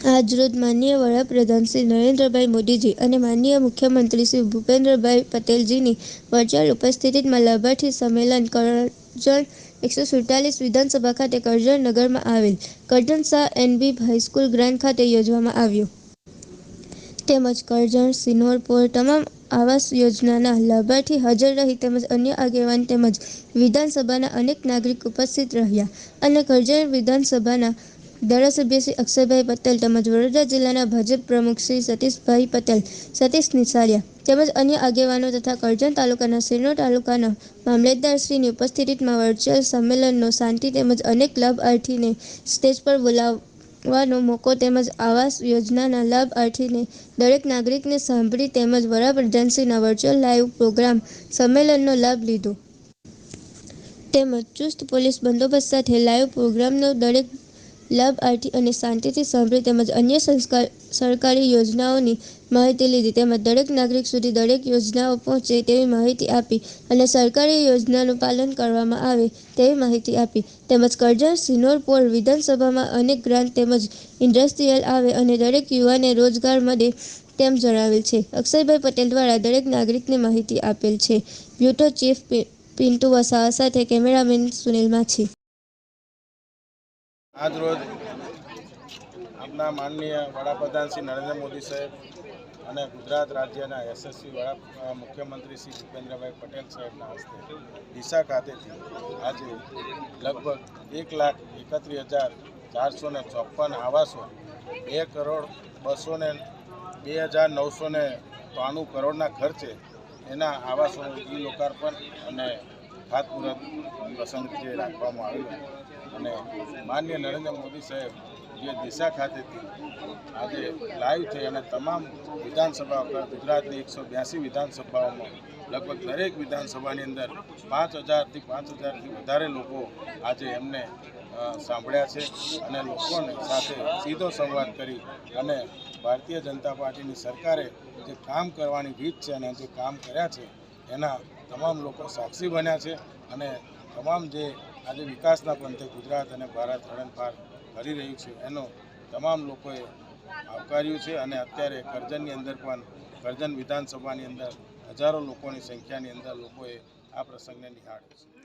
આજરોજ માનનીય વડાપ્રધાન શ્રી નરેન્દ્રભાઈ મોદીજી અને માનનીય મુખ્યમંત્રી શ્રી ભૂપેન્દ્રભાઈ પટેલજીની વર્ચ્યુઅલ ઉપસ્થિતિમાં લાભાર્થી સંમેલન કરજણ એકસો સુડતાલીસ વિધાનસભા ખાતે કરજણ નગરમાં આવેલ Karjan Shah NB high school ground ખાતે યોજવામાં આવ્યું. તેમજ કરજણ સિનોરપોર તમામ આવાસ યોજનાના લાભાર્થી હાજર રહી તેમજ અન્ય આગેવાન તેમજ વિધાનસભાના અનેક નાગરિક ઉપસ્થિત રહ્યા અને કરજણ વિધાનસભાના ધારાસભ્ય શ્રી અક્ષયભાઈ પટેલ તેમજ વડોદરા જિલ્લાના ભાજપ પ્રમુખ શ્રી સતીશભાઈ પટેલ, સતીશ નિસારિયા તેમજ અન્ય આગેવાનો તથા કરજણ તાલુકાના સિનોર તાલુકાના મામલતદારશ્રીની ઉપસ્થિતિમાં વર્ચ્યુઅલ સંમેલનનો શાંતિ તેમજ અનેક લાભાર્થીને સ્ટેજ પર બોલાવવાનો મોકો તેમજ આવાસ યોજનાના લાભાર્થીને દરેક નાગરિકને સાંભળી તેમજ વડાપ્રધાનશ્રીના વર્ચ્યુઅલ લાઈવ પ્રોગ્રામ સંમેલનનો લાભ લીધો. તેમજ ચુસ્ત પોલીસ બંદોબસ્ત સાથે લાઈવ પ્રોગ્રામનો દરેક લાભાર્થી અને શાંતિથી સાંભળી તેમજ અન્ય સંસ્કાર, સરકારી યોજનાઓની માહિતી લીધી. તેમજ દરેક નાગરિક સુધી દરેક યોજનાઓ પહોંચે તેવી માહિતી આપી અને સરકારી યોજનાનું પાલન કરવામાં આવે તેવી માહિતી આપી. તેમજ કરજણ સિનોરપોર વિધાનસભામાં અનેક ગ્રાન્ટ તેમજ ઇન્ડસ્ટ્રીયલ આવે અને દરેક યુવાને રોજગાર મળે તેમ જણાવેલ છે. અક્ષયભાઈ પટેલ દ્વારા દરેક નાગરિકને માહિતી આપેલ છે. બ્યુટો ચીફ પિન્ટુ વસાવા સાથે કેમેરામેન સુનિલ માછી. આજ રોજ આપના માનનીય વડાપ્રધાન શ્રી નરેન્દ્ર મોદી સાહેબ અને ગુજરાત રાજ્યના યશસ્વી વડા મુખ્યમંત્રી શ્રી ભૂપેન્દ્રભાઈ પટેલ સાહેબના હસ્તે ડીસા ખાતેથી આજે લગભગ એક લાખ એકત્રીસ હજાર ચારસો ને ચોપન આવાસો, બે કરોડ બસો ને, બે હજાર નવસો ને ત્રાણું કરોડના ખર્ચે એના આવાસોનું ઈ લોકાર્પણ અને ખાતમુહૂર્ત પ્રસંગ જે રાખવામાં આવેલો. અને માન્ય નરેન્દ્ર મોદી સાહેબ જે દિશા ખાતેથી આજે લાઈવ થઈ અને તમામ વિધાનસભા ગુજરાતની એકસો બ્યાસી વિધાનસભાઓમાં લગભગ દરેક વિધાનસભાની અંદર પાંચ હજારથી પાંચ હજારથી વધારે લોકો આજે એમને સાંભળ્યા છે અને લોકોને સાથે સીધો સંવાદ કરી અને ભારતીય જનતા પાર્ટીની સરકારે જે કામ કરવાની રીત છે અને જે કામ કર્યા છે એના તમામ લોકો સાક્ષી બન્યા છે અને તમામ જે આજે વિકાસના પંથે ગુજરાત અને ભારત હરણફાર કરી રહ્યું છે. એનો તમામ લોકોએ આવકાર્યું છે અને અત્યારે કરજણની અંદર પણ, કરજણ વિધાનસભાની અંદર હજારો લોકોની સંખ્યાની અંદર લોકોએ આ પ્રસંગને નિહાળ્યો છે.